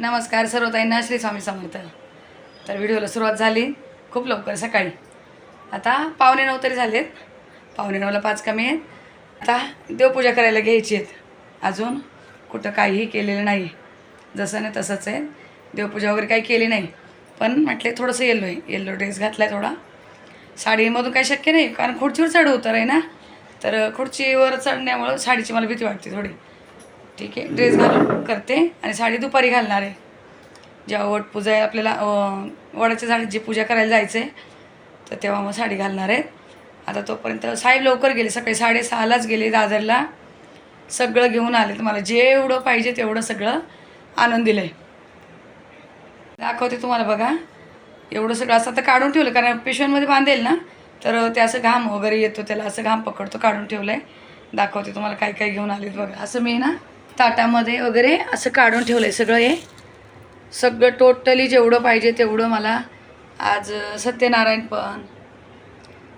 नमस्कार सर्व ताईंना श्री स्वामी समर्थ. तर व्हिडिओला सुरुवात झाली खूप लवकर सकाळी. आता पावणे नऊ तरी झालेत. पावणे नऊला पाच कमी आहेत. आता देवपूजा करायला घ्यायची आहेत. अजून कुठं काहीही केलेलं नाही. जसं नाही तसंच आहे. देवपूजा वगैरे काही केली नाही. पण म्हटले थोडंसं येल्लो आहे. येल्लो ड्रेस घातला आहे थोडा. साडीमधून काही शक्य नाही. कारण खुर्चीवर चढ उतर आहे ना. तर खुर्चीवर चढण्यामुळं साडीची मला भीती वाटते थोडी. ठीक आहे. ड्रेस घालून करते आणि साडी दुपारी घालणार आहे. जेव्हा वट पूजा आहे आपल्याला वडाच्या वडाच्या जी पूजा करायला जायचं आहे तर तेव्हा मग साडी घालणार आहे. आता तोपर्यंत साहेब लवकर गेले. सकाळी साडेसहालाच गेले दादरला. सगळं घेऊन आले. तर मला जेवढं पाहिजे तेवढं सगळं आणून दिलं आहे दाखवते तुम्हाला बघा. एवढं सगळं असं आता काढून ठेवलं. कारण पिशव्यांमध्ये बांधेल ना तर ते असं घाम वगैरे येतो त्याला असं घाम पकडतो काढून ठेवलं आहे दाखवते तुम्हाला काय काय घेऊन आलेत बघा. असं मी ना ताटामध्ये वगैरे असं काढून ठेवलं आहे सगळं हे. सगळं टोटली जेवढं पाहिजे तेवढं मला आज सत्यनारायण पण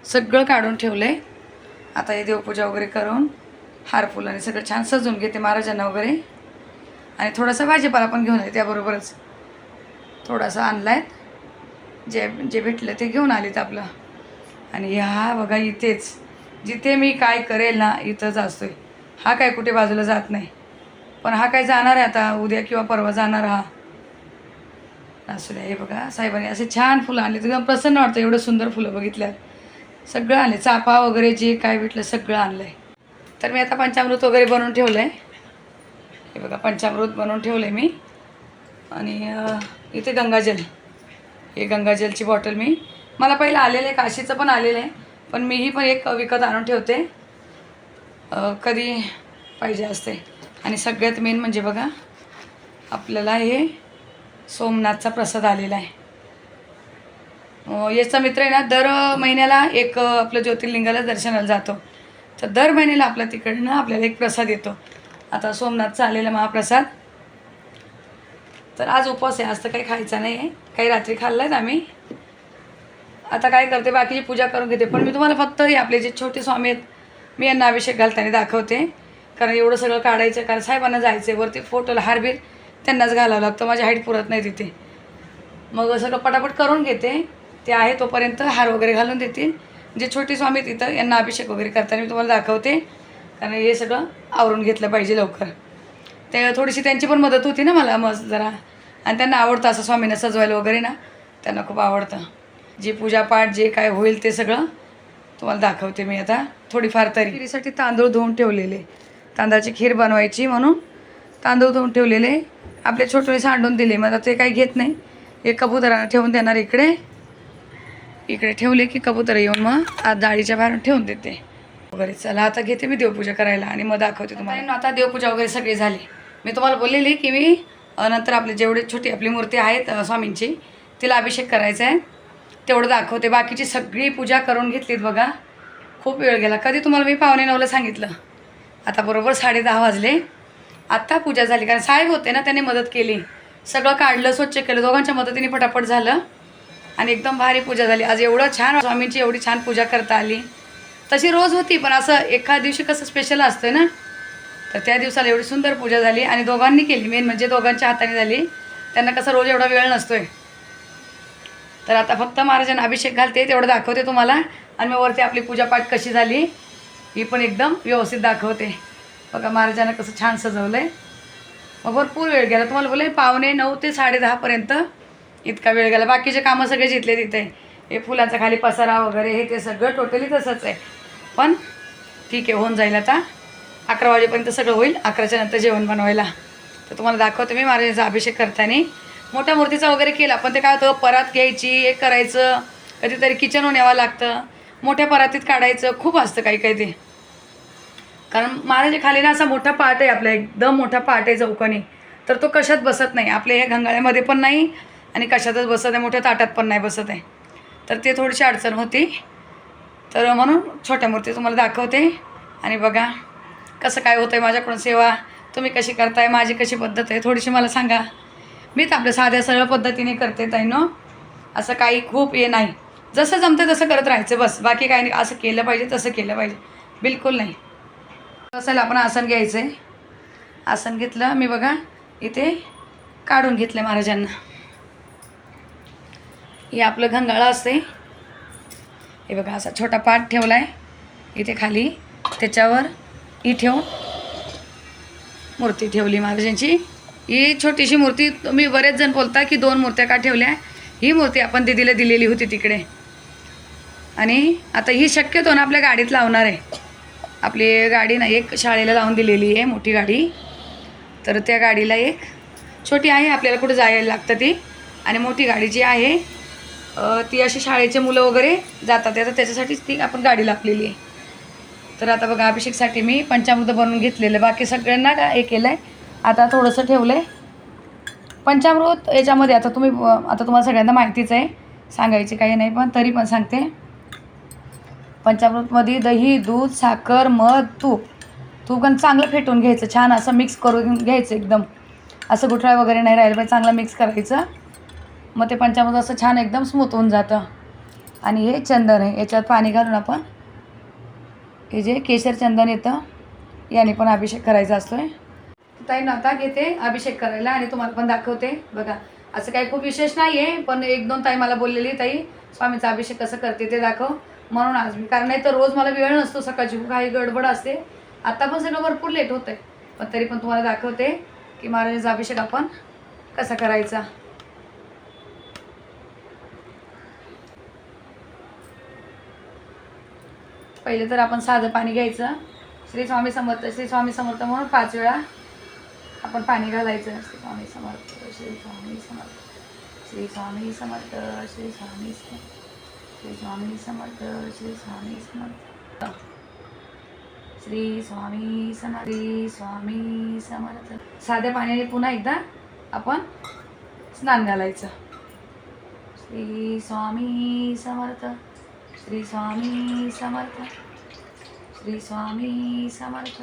सगळं काढून ठेवलं आहे आता हे देवपूजा वगैरे करून हार फुलाने सगळं छान सजून घेते महाराजांना वगैरे. आणि थोडासा भाजीपाला पण घेऊन आले त्याबरोबरच. थोडासा आणला आहे जे जे भेटलं ते घेऊन आलेत आपलं. आणि ह्या बघा इथेच. जिथे मी काय करेल ना इथंच आहे हा काय कुठे बाजूला जात नाही. पण हा काय जाणार आहे आता? उद्या किंवा परवा जाणार हा. असू द्या हे बघा साहेबांनी असे छान फुलं आणले एकदम प्रसन्न वाटतं एवढं सुंदर फुलं बघितल्यात. सगळं आले चाफा वगैरे जे काय भेटलं सगळं आणलं आहे तर मी आता पंचामृत वगैरे बनवून ठेवलं आहे हे बघा पंचामृत बनवून ठेवलं आहे मी. आणि इथे गंगाजल. हे गंगाजलची बॉटल मी. मला पहिलं आलेलं आहे काशीचं पण आलेलं आहे. पण मीही पण एक विकत आणून ठेवते. कधी पाहिजे असते. आणि सगळ्यात मेन म्हणजे बघा आपल्याला हे सोमनाथचा प्रसाद आलेला आहे. याचा मित्र आहे ना दर महिन्याला एक आपलं ज्योतिर्लिंगाला दर्शनाला जातो. तर दर महिन्याला आपल्या तिकडनं आपल्याला एक प्रसाद येतो. आता सोमनाथचा आलेला महाप्रसाद. तर आज उपवास आहे आज तर काही खायचा नाही आहे. काही रात्री खाल्लं आहेत आम्ही. आता काय करते बाकीची पूजा करून घेते. पण मी तुम्हाला फक्त हे आपले जे छोटे स्वामी आहेत मी यांना अभिषेक घालताना दाखवते. कारण एवढं सगळं काढायचं कारण साहेबांना जायचं आहे वरती फोटोला हारबीर त्यांनाच घालावं लागतं माझी हाईट पुरत नाही तिथे. मग सगळं पटापट करून घेते ते आहे तोपर्यंत हार वगैरे घालून देतील. जे छोटे स्वामी तिथं यांना अभिषेक वगैरे करताना मी तुम्हाला दाखवते. कारण हे सगळं आवरून घेतलं पाहिजे लवकर. ते थोडीशी त्यांची पण मदत होती ना मला मग जरा. आणि त्यांना आवडतं असं स्वामींना सजवायला वगैरे ना त्यांना खूप आवडतं. जी पूजापाठ जे काय होईल ते सगळं तुम्हाला दाखवते मी आता थोडीफार तरी. तांदूळ धुवून ठेवलेले. तांदळाची खीर बनवायची म्हणून तांदूळ धुवून ठेवलेले. आपले छोटे सांडून दिले. मग आता ते काही घेत नाही. हे कबुतरांना ठेवून देणार इकडे. इकडे ठेवले की कबुतर येऊन मग आज डाळीच्या बाहेर ठेवून देते. वगैरे चला आता घेते मी देवपूजा करायला आणि मग दाखवते तुम्हाला. आता देवपूजा वगैरे सगळी झाली. मी तुम्हाला बोललेली की मी नंतर आपले जेवढे छोटी आपली मूर्ती आहेत स्वामींची तिला अभिषेक करायचा आहे. तेवढं दाखवते. बाकीची सगळी पूजा करून घेतलीत बघा. खूप वेळ गेला. कधी तुम्हाला मी पाहुणे नवलं सांगितलं? आता बरोबर साडे दहा वाजले. आत्ता पूजा झाली कारण साहेब होते ना त्यांनी मदत केली. सगळं काढलं स्वच्छ केलं दोघांच्या मदतीने पटापट झालं. आणि एकदम भारी पूजा झाली. आज एवढं छान स्वामींची एवढी छान पूजा करता आली. तशी रोज होती पण असं एका दिवशी कसं स्पेशल असतं ना? तर त्या दिवसाला एवढी सुंदर पूजा झाली आणि दोघांनी केली. मेन म्हणजे दोघांच्या हाताने झाली. त्यांना कसं रोज एवढा वेळ नसतोय. तर आता फक्त महाराजांना अभिषेक घालते तेवढं दाखवते तुम्हाला. आणि मग वरती आपली पूजापाठ कशी झाली. ही पण एकदम व्यवस्थित दाखवते. बघा महाराजांना कसं छान सजवलं आहे मग भरपूर वेळ गेला. तुम्हाला बोले पावणे नऊ ते साडे दहापर्यंत इतका वेळ गेला. बाकीचे कामं सगळे जिथले तिथे. हे फुलांचा खाली पसारा वगैरे हे ते सगळं टोटली तसंच आहे. पण ठीक आहे होऊन जाईल आता. अकरा वाजेपर्यंत सगळं होईल. अकराच्या नंतर जेवण बनवायला. तर तुम्हाला दाखवते मी महाराजांचा अभिषेक करताना. मोठ्या मूर्तीचा वगैरे केला पण ते काय होतं परात घ्यायची हे करायचं. कधीतरी किचन यावं लागतं. मोठ्या परातीत काढायचं खूप असतं काही काही ते. कारण महाराज खाली ना असा मोठा पाट आहे आपला एकदम मोठा पाट आहे चौकाने. तर तो कशात बसत नाही. आपल्या या घंगाळ्यामध्ये पण नाही आणि कशातच बसत आहे मोठ्या ताटात पण नाही बसत आहे. तर ते थोडीशी अडचण होती. तर म्हणून छोट्या मूर्ती तुम्हाला दाखवते. आणि बघा कसं काय होतं आहे माझ्याकडून सेवा. तुम्ही कशी करताय माझी कशी पद्धत आहे थोडीशी मला सांगा. मी तर आपल्या साध्या सरळ पद्धतीने करते ताईनो असं काही खूप हे नाही. जसं जमतं तसं करत राहायचं बस. बाकी काही नाही. असं केलं पाहिजे तसं केलं पाहिजे. बिलकुल नाही. असेल आपण आसन घ्यायचं आहे आसन घेतलं मी बघा. इथे काढून घेतलं महाराजांना. हे आपलं घंगाळं असते हे बघा असा छोटा पाट ठेवला आहे इथे खाली. त्याच्यावर ही ठेवून मूर्ती ठेवली महाराजांची. ही छोटीशी मूर्ती तुम्ही बरेच जण बोलता की दोन मूर्त्या का ठेवल्या? ही मूर्ती आपण दिदीला दिलेली होती तिकडे. आणि आता ही शक्यतो ना आपल्या गाडीत लावणार आहे. आपली गाडी ना एक शाळेला लावून दिलेली आहे मोठी गाडी. तर त्या गाडीला एक छोटी आहे आपल्याला कुठं जायला लागतं ती. आणि मोठी गाडी जी आहे ती अशी शाळेचे मुलं वगैरे जातात. आता त्याच्यासाठीच ती आपण गाडी लागलेली आहे. तर आता बघा अभिषेकसाठी मी पंचामृत बनवून घेतलेलं बाकी सगळ्यांना का हे केलं आहे आता थोडंसं ठेवलं आहे पंचामृत याच्यामध्ये आता तुम्ही आता तुम्हाला सगळ्यांना माहितीच आहे. सांगायची काही नाही पण तरी पण सांगते. पंचामृतमध्ये दही दूध साखर मध तूप. तूप पण चांगलं फेटून घ्यायचं छान असं मिक्स करून घ्यायचं एकदम. असं गुठळा वगैरे नाही राहिलं पाहिजे चांगलं मिक्स करायचं. मग ते पंचामृत असं छान एकदम स्मूथ होऊन जातं. आणि हे चंदन आहे याच्यात पाणी घालून आपण हे जे केशर चंदन येतं याने पण अभिषेक करायचा असतो आहे ताई नव्हता घेते अभिषेक करायला आणि तुम्हाला पण दाखवते. बघा असं काही खूप विशेष नाही आहे पण एक दोन ताई मला बोललेली ताई. स्वामीचा अभिषेक कसं करते ते दाखव. म्हणून आज मी कारण नाही तर रोज मला वेळ नसतो सकाळची काही गडबड असते. आता पण सगळं भरपूर लेट होतं आहे पण तरी पण तुम्हाला दाखवते की महाराजांचा अभिषेक आपण कसा करायचा. पहिले तर आपण साधं पाणी घ्यायचं. श्री स्वामी समर्थ श्री स्वामी समर्थ म्हणून पाच वेळा आपण पाणी घालायचं. श्री स्वामी समर्थ श्री स्वामी समर्थ श्री स्वामी समर्थ श्री स्वामी समर्थ. श्री स्वामी समर्थ श्री स्वामी समर्थ। श्री स्वामी समर्थ श्री स्वामी समर्थ। साध्या पाण्याने पुन्हा एकदा आपण स्नान घालायचं. श्री स्वामी समर्थ श्री स्वामी समर्थ श्री स्वामी समर्थ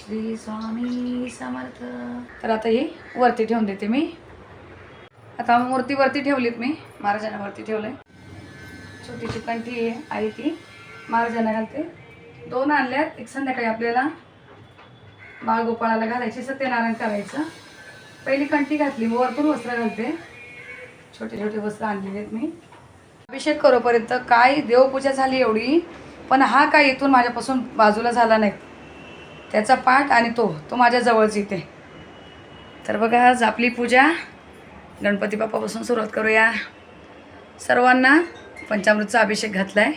श्री स्वामी समर्थ। तर आता ही वरती ठेवून देते मी. आता मूर्तीवरती ठेवलीत मी. महाराजांवरती ठेवलं आहे छोटीची कंठी आहे ती. महाराजांना घालते. दोन आणल्यात. एक संध्याकाळी आपल्याला बाळगोपाळाला घालायची सत्यनारायण करायचं. पहिली कंठी घातली वरतून वस्त्र घालते. छोटे छोटे वस्त्र आणलेले आहेत मी. अभिषेक करोपर्यंत काय देवपूजा झाली एवढी? पण हा काय इथून माझ्यापासून बाजूला झाला नाही. त्याचा पाठ आणि तो तो माझ्याजवळच इथे. तर बघा आज आपली पूजा गणपती बाप्पापासून सुरुवात करूया. सर्वांना पंचामृतचा अभिषेक घातला आहे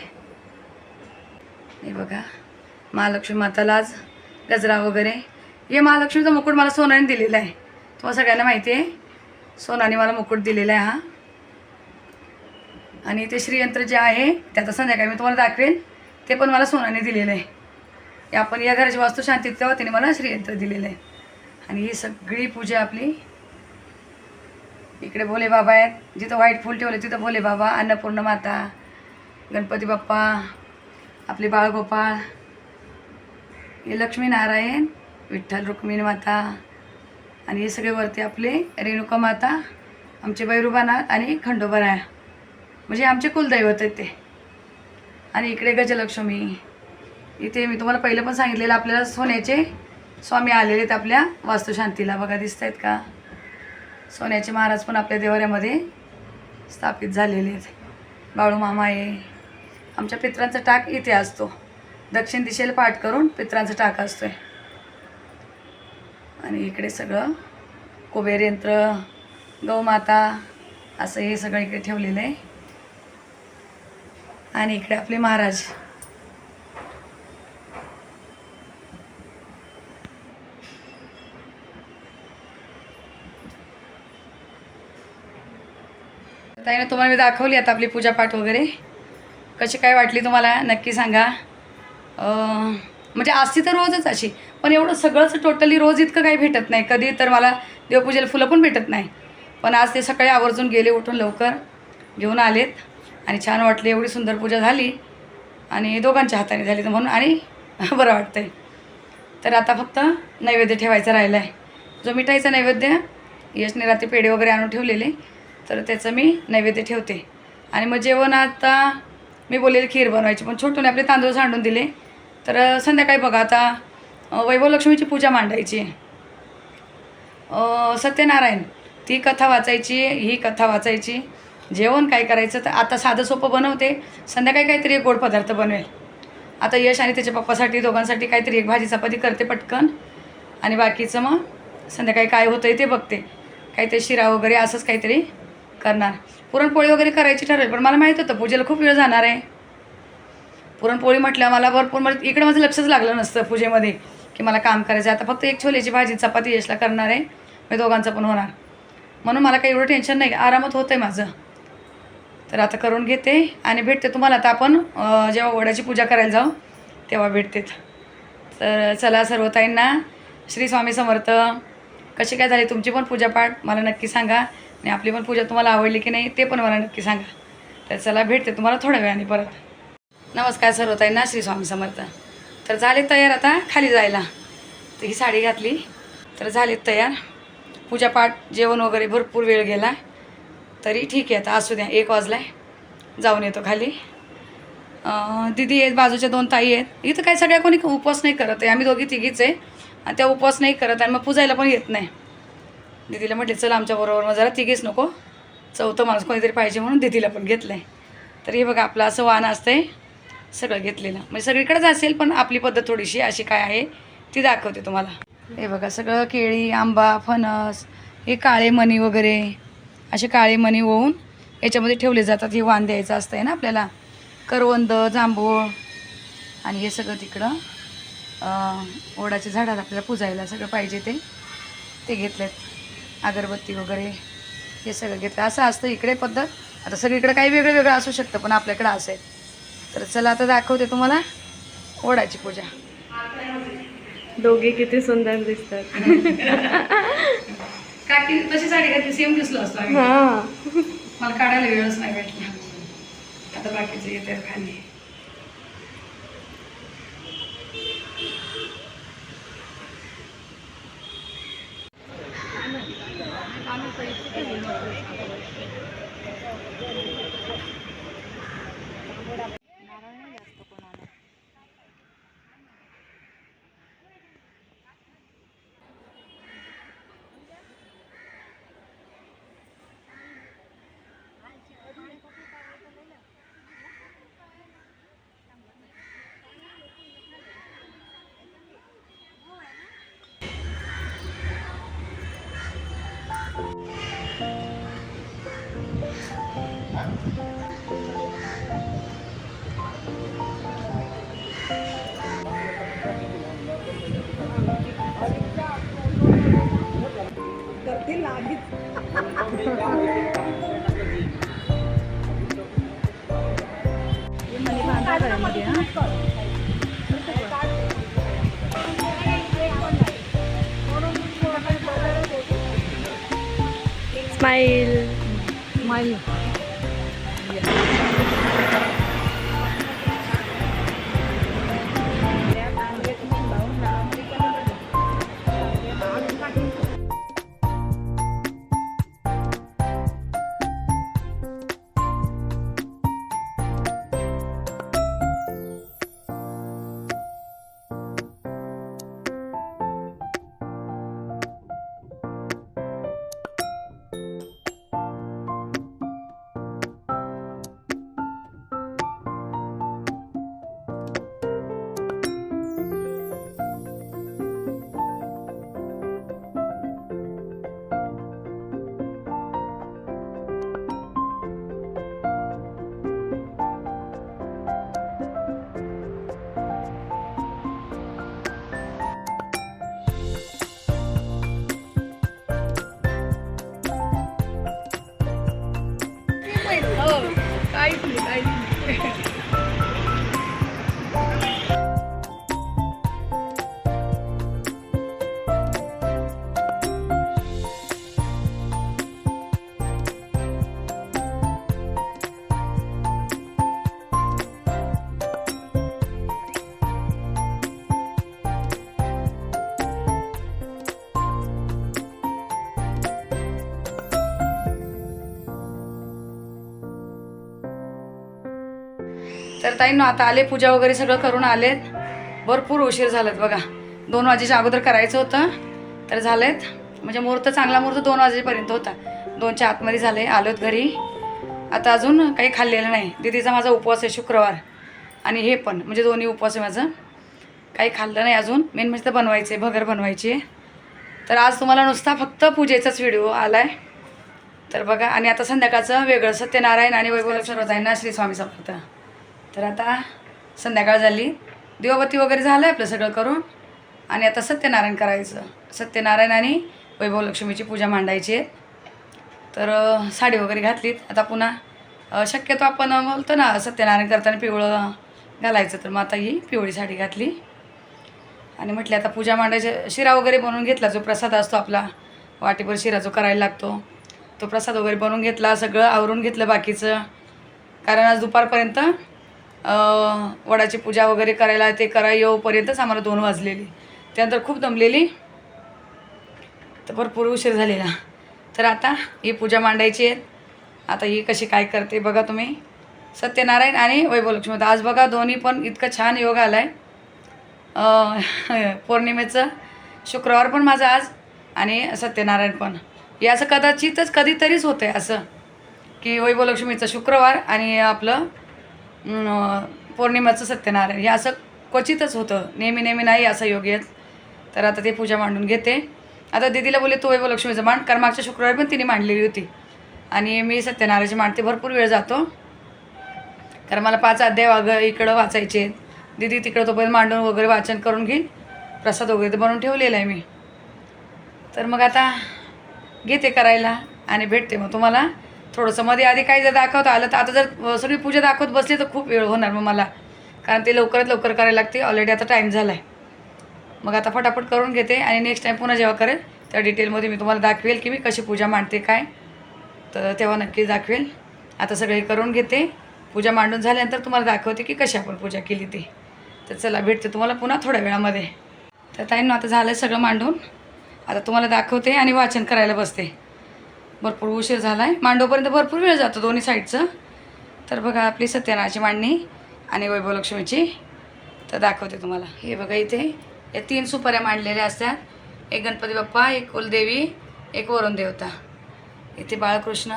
हे बघा महालक्ष्मी माताला आज गजरा वगैरे. हे महालक्ष्मीचा मुकुट मला सोन्याने दिलेला आहे तुम्हाला सगळ्यांना माहिती आहे. सोनाने मला मुकुट दिलेला आहे हा. आणि ते श्रीयंत्र जे आहे ते आता संध्याकाळी मी तुम्हाला दाखवेन. ते पण मला सोनाने दिलेलं आहे आपण या घराची वास्तुशांती तेव्हा वतीने मला श्रीयंत्र दिलेलं आहे आणि ही सगळी पूजा आपली इकडे भोले बाबा आहेत. जिथं व्हाईट फूल ठेवले तिथं भोले बाबा अन्नपूर्ण माता गणपती बाप्पा आपले बाळगोपाळ हे लक्ष्मीनारायण विठ्ठल रुक्मिणी माता आणि हे सगळे वरती आपले रेणुका माता आमचे बैरुबानाथ आणि खंडोबाराया. म्हणजे आमचे कुलदैवत आहेत ते. आणि इकडे गजलक्ष्मी. इथे मी तुम्हाला पहिलं पण सांगितलेलं आपल्याला सोन्याचे स्वामी आलेले आहेत आपल्या वास्तुशांतीला. बघा दिसत आहेत का? सोन्याचे महाराज पण आपल्या देवाऱ्यामध्ये स्थापित झालेले आहेत. बाळू मामा आहे आमच्या पित्रांचा टाक इथे असतो. दक्षिण दिशेला पाठ करून पित्रांचा टाक असतो आहे आणि इकडे सगळं कुबेर यंत्र गौमाता असं हे सगळं इकडे ठेवलेलं आहे. आणि इकडे आपले महाराज ताईने तुम्हाला मी दाखवली आता आपली पूजापाठ वगैरे. कशी काय वाटली तुम्हाला? नक्की सांगा. म्हणजे असती तर रोजच अशी पण एवढं सगळंच टोटली रोज इतकं काही भेटत नाही. कधी तर मला देवपूजेला फुलं पण भेटत नाही. पण आज ते सकाळी आवर्जून गेले उठून लवकर घेऊन आलेत. आणि छान वाटली एवढी सुंदर पूजा झाली. आणि दोघांच्या हाताने झाली तर म्हणून आणि बरं वाटतंय. तर आता फक्त नैवेद्य ठेवायचा राहिला आहे जो मिठाईचा नैवेद्य यशने रात्री पेढे वगैरे आणून ठेवलेले. तर त्याचं मी नैवेद्य ठेवते. आणि मग जेवण आता मी बोललेली खीर बनवायची. पण छोटूने आपले तांदूळ सांडून दिले. तर संध्याकाळी बघा आता वैभवलक्ष्मीची वैभव लक्ष्मीची पूजा मांडायची आहे. सत्यनारायण ती कथा वाचायची ही कथा वाचायची जेवण काय करायचं तर आता साधं सोपं बनवते. संध्याकाळी काहीतरी एक गोड पदार्थ बनवेल. आता यश आणि त्याच्या पप्पासाठी दोघांसाठी काहीतरी एक भाजी चपाती करते पटकन. आणि बाकीचं मग संध्याकाळी काय होतं आहे ते बघते. काहीतरी शिरा वगैरे असंच काहीतरी करणार. पुरणपोळी वगैरे करायची ठरेल पण मला माहीत होतं पूजेला खूप वेळ जाणार आहे. पुरणपोळी म्हटलं मला भरपूर म्हणजे इकडं माझं लक्षच लागलं नसतं पूजेमध्ये की मला काम करायचं आहे. आता फक्त एक छोल्याची भाजी चपाती यशला करणार आहे. मी दोघांचं पण होणार. म्हणून मला काही एवढं टेन्शन नाही. आरामात होतं आहे माझं. तर आता करून घेते आणि भेटते तुम्हाला. आता आपण जेव्हा वड्याची पूजा करायला जाऊ तेव्हा भेटते. तर चला सर्व ताईंना. श्री स्वामी समर्थ. कशी काय झाली? तुमची पण पूजापाठ मला नक्की सांगा. आणि आपली पण पूजा तुम्हाला आवडली की नाही ते पण मला नक्की सांगा. तर चला भेटते तुम्हाला थोड्या वेळाने परत. नमस्कार सरवत आहे ना श्री स्वामी समर्थ. तर झाले तयार आता खाली जायला. तर ही साडी घातली. तर झाले तयार. पूजापाठ जेवण वगैरे भरपूर वेळ गेला. तरी ठीक आहे आता असू द्या एक वाजला जाऊन येतो खाली. दिदी आहेत बाजूच्या दोन ताई आहेत. इथं काय सगळ्या कोणी उपवास नाही करत आहे. आम्ही दोघी तिघीच आहे. आणि त्या उपवास नाही करत आणि मग पूजायला पण येत नाही. दिदीला म्हटले चल आमच्याबरोबर मग जरा तिघीच नको. चौथं माणूस कोणीतरी पाहिजे म्हणून दिदीला पण घेतलं आहे तर हे बघा आपलं असं वाहन असतंय सगळं घेतलेलं. म्हणजे सगळीकडेच असेल पण आपली पद्धत थोडीशी अशी काय आहे ती दाखवते तुम्हाला. हे बघा सगळं केळी आंबा फणस हे काळे मणी वगैरे असे काळे मणी होऊन याच्यामध्ये ठेवले जातात. हे वाण द्यायचं असतं आहे ना आपल्याला. करवंद जांभूळ आणि हे सगळं तिकडं ओढाच्या झाडात आपल्याला पुजायला सगळं पाहिजे ते. ते घेतलेत. अगरबत्ती वगैरे हे सगळं घेतलं. असं असतं इकडे पद्धत. आता सगळीकडे काही वेगळं वेगळं असू शकतं पण आपल्याकडे असं आहे. तर चला आता दाखवते तुम्हाला ओढाची पूजा. दोघे किती सुंदर दिसतात. काकी तशी साडी घातली सेम दिसलो असतो हा. मला काढायला वेळच नाही भेटला. आता बाकीचे येते खाली. स्माईल तर Yeah. ताईंनो आता आले पूजा वगैरे सगळं करून आलेत भरपूर उशीर झालेत बघा. दोन वाजेच्या अगोदर करायचं होतं तर झालेत. म्हणजे मुहूर्त चांगला मुहूर्त दोन वाजेपर्यंत होता. दोनच्या आतमध्ये झाले आलोत घरी. आता अजून काही खाल्लेलं नाही. दीदीचा माझा उपवास आहे शुक्रवार. आणि हे पण म्हणजे दोन्ही उपवास आहे माझं. काही खाल्लं नाही अजून. मेन म्हणजे तर बनवायचे भगर बनवायची. तर आज तुम्हाला नुसता फक्त पूजेचाच व्हिडिओ आला आहे तर बघा आणि आता संध्याकाळचं वेगळं सत्यनारायण आणि वैभव सर्वताईंना श्री स्वामी समर्थ. तर आता संध्याकाळ झाली. दिवाबत्ती वगैरे झालं आहे आपलं सगळं करून. आणि आता सत्यनारायण करायचं. सत्यनारायण आणि वैभव लक्ष्मीची पूजा मांडायची आहे. तर साडी वगैरे घातलीत. आता पुन्हा शक्यतो आपण बोलतो ना सत्यनारायण करताना पिवळं घालायचं. तर मग आता ही पिवळी साडी घातली. आणि म्हटले आता पूजा मांडायची. शिरा वगैरे बनवून घेतला जो प्रसाद असतो आपला. वाटीभर शिरा जो करायला लागतो. तो प्रसाद वगैरे बनवून घेतला. सगळं आवरून घेतलं बाकीचं. कारण आज दुपारपर्यंत वडाची पूजा वगैरे करायला ते करायला येऊपर्यंतच आम्हाला दोन वाजलेली. त्यानंतर खूप दमलेली. तर भरपूर उशीर झालेला. तर आता ही पूजा मांडायची आहे. आता ही कशी काय करते बघा तुम्ही. सत्यनारायण आणि वैभवलक्ष्मी आता आज बघा दोन्ही पण इतकं छान योग आला आहे पौर्णिमेचं. शुक्रवार पण माझं आज आणि सत्यनारायण पण. हे असं कदाचितच कधीतरीच होतं आहे असं. की वैभवलक्ष्मीचं शुक्रवार आणि आपलं पौर्णिमेचं सत्यनारायण. हे असं क्वचितच होतं. नेहमी नेहमी नाही असं योग येत तर आता ते पूजा मांडून घेते. आता दीदीला बोलले तू वैभवलक्ष्मीचं मांड. कारण मागच्या शुक्रवारी पण तिने मांडलेली होती. आणि मी सत्यनारायणची मांडते. भरपूर वेळ जातो. कारण मला पाच अध्याय वाग इकडं वाचायचे आहेत. दीदी तिकडं तोपर्यंत मांडून वगैरे वाचन करून घेईन. प्रसाद वगैरे बनवून ठेवलेला आहे मी. तर मग आता घेते करायला आणि भेटते मग तुम्हाला. थोडंसं मध्ये आधी काही जर दाखवता आलं तर आता जर सगळी पूजा दाखवत बसली तर खूप वेळ होणार मग मला. कारण ते लवकरात लवकर करायला लागते. ऑलरेडी आता टाईम झाला आहे मग आता फटाफट करून घेते आणि नेक्स्ट टाईम पुन्हा जेव्हा करेल त्या डिटेलमध्ये मी तुम्हाला दाखवेल की मी कशी पूजा मांडते काय. तर तेव्हा नक्की दाखवेल. आता सगळे करून घेते. पूजा मांडून झाल्यानंतर तुम्हाला दाखवते की कशी आपण पूजा केली ती. तर चला भेटते तुम्हाला पुन्हा थोड्या वेळामध्ये. तर ताईंनो आता झालं सगळं मांडून. आता तुम्हाला दाखवते आणि वाचन करायला बसते. भरपूर उशीर झाला आहे मांडोपर्यंत भरपूर वेळ जातो दोन्ही साईडचं. तर बघा आपली सत्यनारायणची मांडणी आणि वैभवलक्ष्मीची. तर दाखवते तुम्हाला. हे बघा इथे. या तीन सुपाऱ्या मांडलेल्या असतात. एक गणपती बाप्पा एक कुलदेवी एक वरुण देवता. इथे बाळकृष्ण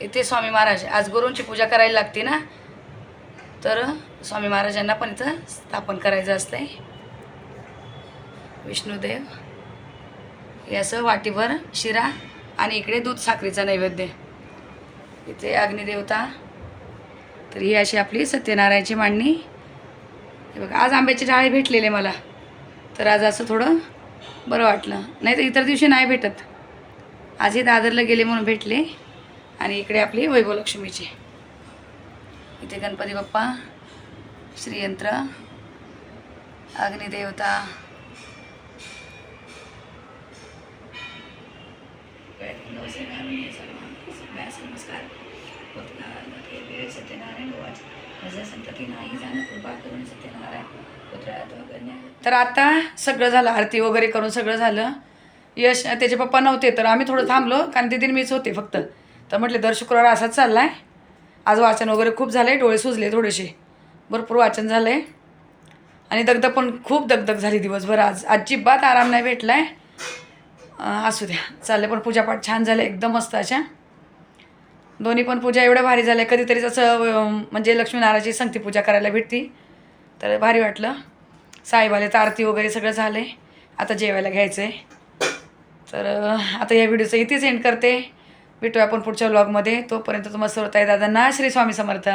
इथे स्वामी महाराज. आज गुरूंची पूजा करायला लागते ना? तर स्वामी महाराजांना पण इथं स्थापन करायचं असतं आहे विष्णुदेव. हे असं वाटीभर शिरा आणि इकडे दूध साखरेचा नैवेद्य. इथे अग्निदेवता. तर ही अशी आपली सत्यनारायणची मांडणी. हे बघा आज आंब्याचे डाळे भेटलेले मला. तर आज असं थोडं बरं वाटलं. नाही तर इतर दिवशी नाही भेटत. आज हे दादरला गेले म्हणून भेटले. आणि इकडे आपली वैभवलक्ष्मीची. इथे गणपती बाप्पा श्रीयंत्र अग्निदेवता तर आता सगळं झालं आरती वगैरे करून सगळं झालं यश त्याचे पप्पा नव्हते तर आम्ही थोडं थांबलो कारण दिदीन मीच होते फक्त तर म्हटले दर शुक्रवार असाच चालला आहे आज वाचन वगैरे खूप झालं आहे डोळे सुजले थोडेसे भरपूर वाचन झालं आहे आणि दगदग पण खूप दगदग झाली दिवसभर आज अजिबात आराम नाही भेटला आहे असू द्या. चालले पण पूजापाठ छान झाले एकदम मस्त अशा. दोन्ही पण पूजा एवढ्या भारी झाल्या कधीतरीच असं म्हणजे लक्ष्मीनारायणाची संगती पूजा करायला भेटती. तर भारी वाटलं. साईबाले तर आरती वगैरे सगळं झालं आहे आता जेवायला घ्यायचं आहे तर आता या व्हिडिओचं इथेच एंड करते. भेटूया आपण पुढच्या व्लॉगमध्ये तोपर्यंत तुम्हाला सर्व ताई दादांना श्री स्वामी समर्थ.